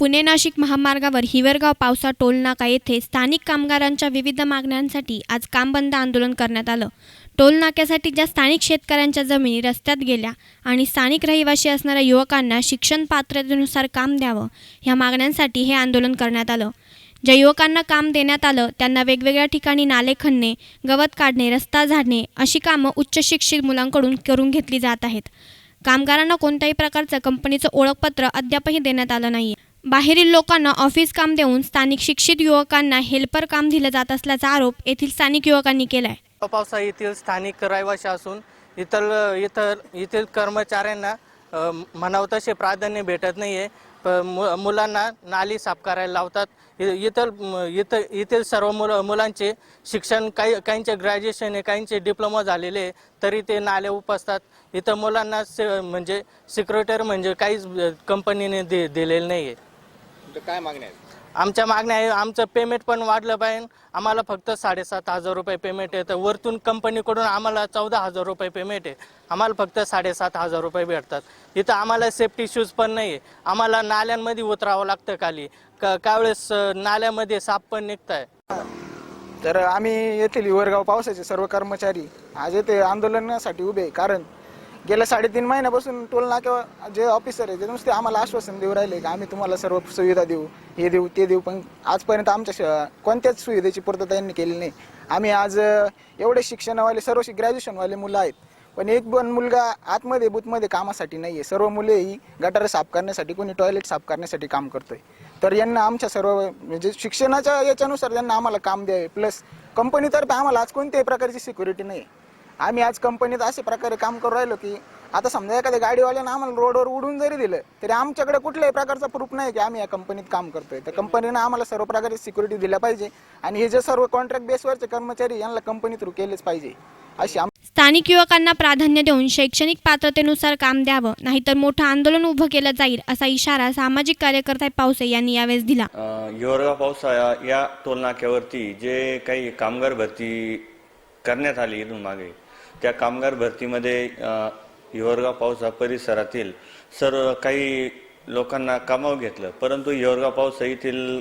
पुणे नाशिक महामार्गावर हिवरगाव पावसा टोल नाका येथे स्थानिक कामगारांच्या विविध मागण्यांसाठी आज काम बंद आंदोलन करण्यात आलं. टोल नाक्यासाठी ज्या स्थानिक शेतकऱ्यांच्या जमिनी रस्त्यात गेल्या आणि स्थानिक रहिवासी असणाऱ्या युवकांना शिक्षण पात्रतेनुसार काम द्यावं ह्या मागण्यांसाठी हे आंदोलन करण्यात आलं. ज्या युवकांना काम देण्यात आलं त्यांना वेगवेगळ्या ठिकाणी नाले खणणे गवत काढणे रस्ता झाडणे अशी कामं उच्च शिक्षित मुलांकडून करून घेतली जात आहेत. कामगारांना कोणत्याही प्रकारचं कंपनीचं ओळखपत्र अद्यापही देण्यात आलं नाही बाहेरील लोकांना ऑफिस काम देऊन स्थानिक शिक्षित युवकांना हेल्पर काम दिलं जात असल्याचा आरोप येथील स्थानिक युवकांनी केला आहे पावसा येथील स्थानिक रहिवासी असून इतर इतर येथील कर्मचाऱ्यांना अ, म्हणावं तसे प्राधान्य भेटत नाही आहे प मु मुलांना नाली साफ करायला लावतात. इ- इतर येथील सर्व मुल मुलांचे शिक्षण काही काहींचे ग्रॅज्युएशन आहे काहींचे डिप्लोमा झालेले आहे तरी ते नाले उपसतात. इथं मुलांना से म्हणजे सिक्युरिटर म्हणजे काहीच कंपनीने दे दिलेलं नाही आहे तुमच्या काय मागण्या आहेत? आमच्या मागण्या आहे आमचं पेमेंट पण वाढलं पाहिजे आम्हाला फक्त साडेसात हजार रुपये पेमेंट आहे तर वरतून कंपनीकडून आम्हाला चौदा हजार रुपये पेमेंट आहे. आम्हाला फक्त साडेसात हजार रुपये भेटतात. इथं आम्हाला सेफ्टी शूज पण नाही आहे आम्हाला नाल्यांमध्ये उतरावं लागतं खाली. का कावेळेस अं, नाल्यामध्ये साप पण निघत आहे तर आम्ही येथील हिवरगाव पावसाचे सर्व कर्मचारी आज येथे आंदोलनासाठी उभे आहे. कारण गेल्या साडेतीन महिन्यापासून टोल नाक्यावर जे ऑफिसर आहे ते नुसते आम्हाला आश्वासन देऊ राहिले की आम्ही तुम्हाला सर्व सुविधा देऊ हे देऊ ते देऊ. पण आजपर्यंत आमच्या श- कोणत्याच सुविधेची पूर्तता यांनी केली नाही. आम्ही आज अ, एवढे शिक्षणवाले सर्व ग्रॅज्युएशनवाले मुलं आहेत. पण एक पण मुलगा आतमध्ये बूथमध्ये कामासाठी नाही आहे सर्व मुले ही गटार साफ करण्यासाठी कोणी टॉयलेट साफ करण्यासाठी काम करतोय. तर यांना आमच्या सर्व म्हणजे शिक्षणाच्या याच्यानुसार त्यांना आम्हाला काम द्यावे. प्लस कंपनीतर्फे आम्हाला आज कोणत्याही प्रकारची सिक्युरिटी नाही आम्ही आज कंपनीत अशा प्रकारे काम करू राहिलो की आता समजा एखाद्या गाडीवाल्यानं आम्हाला रोडवर उडून जरी दिलं तरी आमच्याकडे कुठल्याही प्रकारचा प्रूफ नाही की आम्ही या कंपनीत काम करतोय. तर कंपनीनं आम्हाला सर्व प्रकारची सिक्युरिटी दिल्या पाहिजे आणि हे जे सर्व कॉन्ट्रॅक्ट बेसवरचे कर्मचारी यांना कंपनी थ्रू केलेच पाहिजे. अशी स्थानिक युवकांना प्राधान्य देऊन शैक्षणिक पात्रतेनुसार काम द्यावं नाहीतर मोठं आंदोलन उभं केलं जाईल असा इशारा सामाजिक कार्यकर्ता पावसे यांनी यावेळेस दिला. अ, हिवरगाव पावसाळा या टोलनाक्यावरती जे काही कामगार भरती करण्यात आली इथून मागे त्या कामगार भरतीमध्ये युवरगाव हिवरगाव पावसा परिसरातील सर्व काही लोकांना कामावर घेतलं. परंतु हिवरगाव पावसा येथील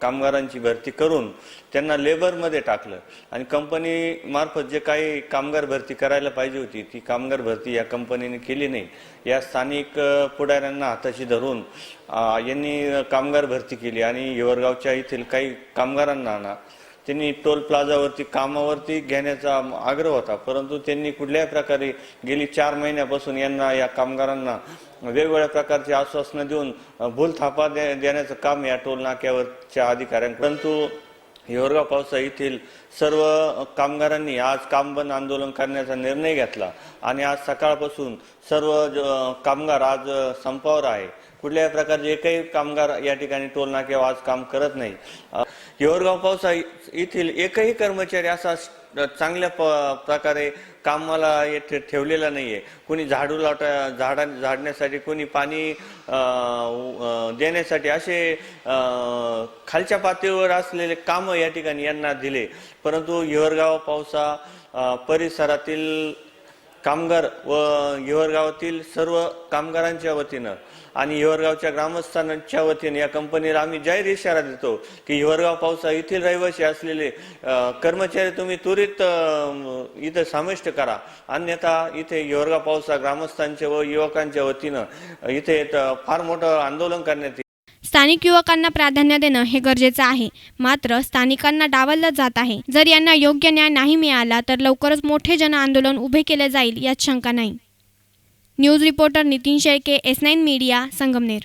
कामगारांची भरती करून त्यांना लेबरमध्ये टाकलं. आणि कंपनी मार्फत जे काही कामगार भरती करायला पाहिजे होती ती कामगार भरती या कंपनीने केली नाही. या स्थानिक पुढाऱ्यांना हाताशी धरून यांनी कामगार भरती केली. आणि हिवरगावच्या येथील काही कामगारांना आणा त्यांनी टोल प्लाझावरती कामावरती घेण्याचा आग्रह होता. परंतु त्यांनी कुठल्याही प्रकारे गेली चार महिन्यापासून यांना या कामगारांना वेगवेगळ्या प्रकारचे आश्वासनं देऊन भूल भूलथापा दे- देण्याचं काम या टोल नाक्यावरच्या अधिकाऱ्यांकडून परंतु हिवरगाव पावसा येथील सर्व कामगारांनी आज काम बंद आंदोलन करण्याचा निर्णय घेतला. आणि आज सकाळपासून सर्व कामगार आज संपावर आहे. कुठल्याही प्रकारचे एकही कामगार या ठिकाणी टोल नाक्यावर आज काम करत नाही. येवरगाव पावसा येथील एकही कर्मचारी असा चांगल्या प- प्रकारे कामाला येथे ठेवलेला नाहीये. कोणी झाडू लावता झाडा झाडण्यासाठी कोणी पाणी देण्यासाठी असे खालच्या पातळीवर असलेले कामं या ठिकाणी यांना दिले. परंतु येवरगाव पावसा परिसरातील कामगार व हिवरगावातील सर्व कामगारांच्या वतीनं आणि हिवरगावच्या ग्रामस्थांच्या वतीने या कंपनीला आम्ही जाहीर इशारा देतो की हिवरगाव पावसा येथील रहिवासी असलेले कर्मचारी तुम्ही त्वरित इथं समाविष्ट करा. अन्यथा इथे हिवरगाव पावसा ग्रामस्थांच्या व युवकांच्या वतीनं इथे फार मोठं आंदोलन करण्यात येईल स्थानिक युवकांना प्राधान्य देणं हे गरजेचं आहे. मात्र स्थानिकांना डावललं जात आहे. जर यांना योग्य न्याय नाही मिळाला तर लवकरच मोठे जन आंदोलन उभे केले जाईल यात शंका नाही. News reporter Nitin Shelke S nine media Sangamner.